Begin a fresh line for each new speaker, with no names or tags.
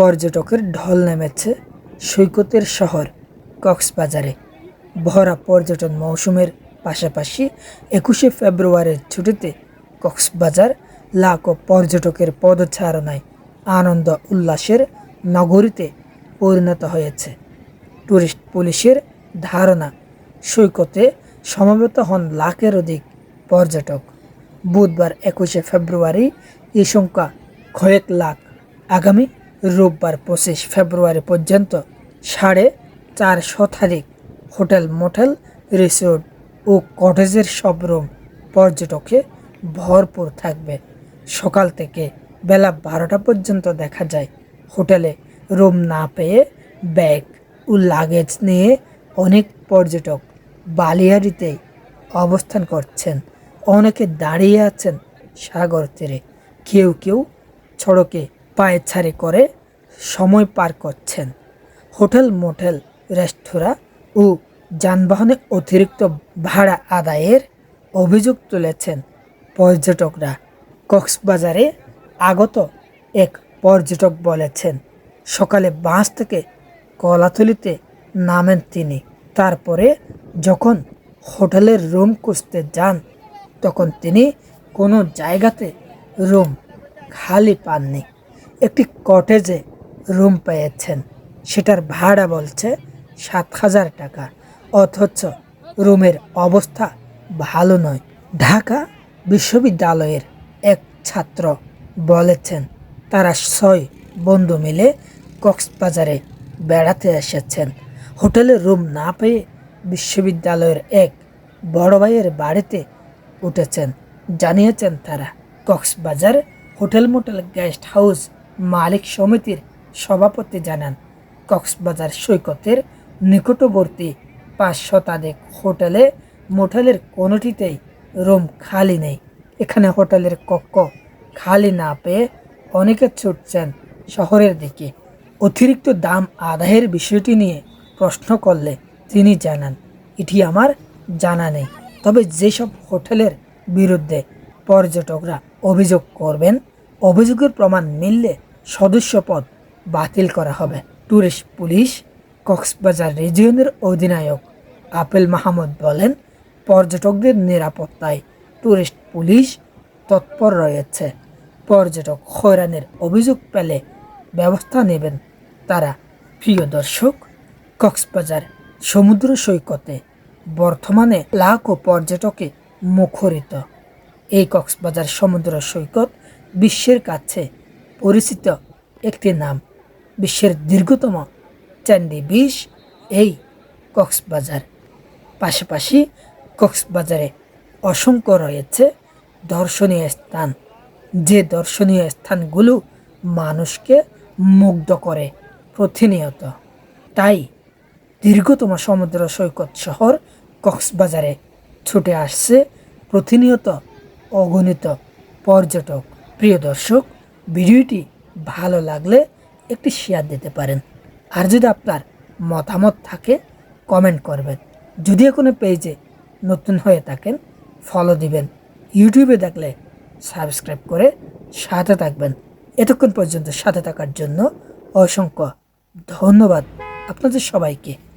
পর্যটকের ঢল নেমেছে সৈকতের শহর কক্সবাজারে। ভরা পর্যটন মৌসুমের পাশাপাশি একুশে ফেব্রুয়ারির ছুটিতে কক্সবাজার লাখো পর্যটকের পদচারণায় আনন্দ উল্লাসের নগরীতে পরিণত হয়েছে। টুরিস্ট পুলিশের ধারণা, সৈকতে সমবেত হন লাখের অধিক পর্যটক। বুধবার একুশে ফেব্রুয়ারি এই সংখ্যা কয়েক লাখ। আগামী রোববার পঁচিশ ফেব্রুয়ারি পর্যন্ত সাড়ে চার শতাধিক হোটেল, মোটেল, রিসোর্ট ও কটেজের সব রুম পর্যটকে ভরপুর থাকবে। সকাল থেকে বেলা বারোটা পর্যন্ত দেখা যায় হোটেলে রুম না পেয়ে ব্যাগ ও লাগেজ নিয়ে অনেক পর্যটক বালিয়াড়িতে অবস্থান করছেন। অনেকে দাঁড়িয়ে আছেন সাগর তীরে। কেউ কেউ সড়কে পায়েছাড়ি করে সময় পার করছেন। হোটেল, মোটেল, রেস্তোরাঁ ও যানবাহনে অতিরিক্ত ভাড়া আদায়ের অভিযোগ তুলেছেন পর্যটকরা। কক্সবাজারে আগত এক পর্যটক বলেছেন, সকালে বাস থেকে কলাতলিতে নামেন তিনি। তারপরে যখন হোটেলের রুম খুঁজতে যান, তখন তিনি কোনো জায়গাতে রুম খালি পাননি। একটি কটেজে রুম পেয়েছেন। সেটার ভাড়া বলছে সাত হাজার টাকা। অথচ রুমের অবস্থা ভালো নয়। ঢাকা বিশ্ববিদ্যালয়ের এক ছাত্র বলেছেন, তারা ছয় বন্ধু মিলে কক্সবাজারে বেড়াতে এসেছেন। হোটেলে রুম না পেয়ে বিশ্ববিদ্যালয়ের এক বড় ভাইয়ের বাড়িতে উঠেছেন। জানিয়েছেন তারা, Cox's Bazar hotel motel guest house মালিক সমিতির সভাপতি জানান, কক্সবাজার সৈকতের নিকটবর্তী পাঁচ শতাধিক হোটেলে মোটেলের কোনোটিতেই রুম খালি নেই। এখানে হোটেলের কক্ষ খালি না পেয়ে অনেকে ছুটছেন শহরের দিকে। অতিরিক্ত দাম আদায়ের বিষয়টি নিয়ে প্রশ্ন করলে তিনি জানান, এটি আমার জানা নেই। তবে যেসব হোটেলের বিরুদ্ধে পর্যটকরা অভিযোগ করবেন, অভিযোগের প্রমাণ মিললে সদস্যপদ বাতিল করা হবে। ট্যুরিস্ট পুলিশ, কক্সবাজার রিজিয়নের অধিনায়ক আপেল মাহমুদ বলেন, পর্যটকদের নিরাপত্তায় ট্যুরিস্ট পুলিশ তৎপর রয়েছে। পর্যটক হয়রানির অভিযোগ পেলে ব্যবস্থা নেবেন তারা। প্রিয় দর্শক, কক্সবাজার সমুদ্র সৈকতে বর্তমানে লাখো পর্যটকে মুখরিত। এই কক্সবাজার সমুদ্র সৈকত বিশ্বের কাছে পরিচিত একটি নাম। বিশ্বের দীর্ঘতম চ্যান্ডি বিচ এই কক্সবাজার। পাশাপাশি কক্সবাজারে অসংখ্য রয়েছে দর্শনীয় স্থান। যে দর্শনীয় স্থানগুলো মানুষকে মুগ্ধ করে প্রতিনিয়ত। তাই দীর্ঘতম সমুদ্র সৈকত শহর কক্সবাজারে ছুটে আসছে প্রতিনিয়ত অগণিত পর্যটক। প্রিয় দর্শক, ভিডিওটি ভালো লাগলে একটি শেয়ার দিতে পারেন। আর যদি আপনার মতামত থাকে কমেন্ট করবেন। যদি কোনো পেজে নতুন হয়ে থাকেন ফলো দিবেন। ইউটিউবে দেখলে সাবস্ক্রাইব করে সাথে থাকবেন। এতক্ষণ পর্যন্ত সাথে থাকার জন্য অসংখ্য ধন্যবাদ আপনাদের সবাইকে।